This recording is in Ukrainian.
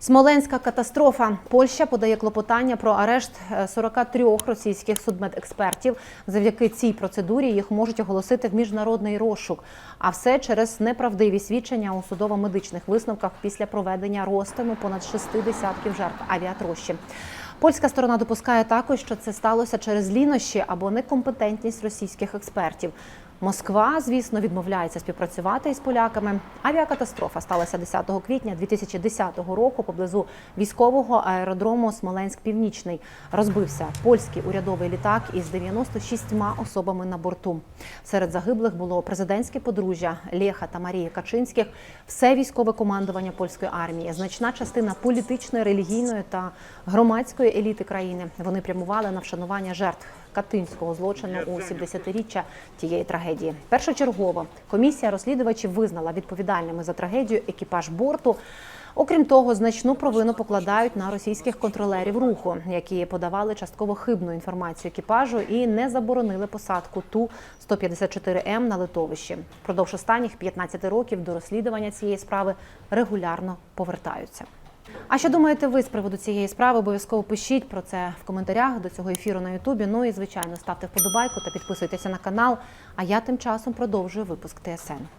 Смоленська катастрофа. Польща подає клопотання про арешт е, 43 російських судмедекспертів. Завдяки цій процедурі їх можуть оголосити в міжнародний розшук. А все через неправдиві свідчення у судово-медичних висновках після проведення розтину понад шести десятків жертв авіатрощі. Польська сторона допускає також, що це сталося через лінощі або некомпетентність російських експертів. Москва, звісно, відмовляється співпрацювати із поляками. Авіакатастрофа сталася 10 квітня 2010 року поблизу військового аеродрому Смоленськ Північний. Розбився польський урядовий літак із 96 особами на борту. Серед загиблих було президентське подружжя Леха та Марії Качинських, все військове командування польської армії, значна частина політичної, релігійної та громадської еліти країни. Вони прямували на вшанування жертв катинського злочину у 70-річчя тієї трагедії. Першочергово комісія розслідувачів визнала відповідальними за трагедію екіпаж борту. Окрім того, значну провину покладають на російських контролерів руху, які подавали частково хибну інформацію екіпажу і не заборонили посадку ту 154 м на литовищі. Продовж останніх 15 років до розслідування цієї справи регулярно повертаються. А що думаєте ви з приводу цієї справи? Обов'язково пишіть про це в коментарях до цього ефіру на Ютубі. Ну і звичайно ставте вподобайку та підписуйтеся на канал. А я тим часом продовжую випуск ТСН.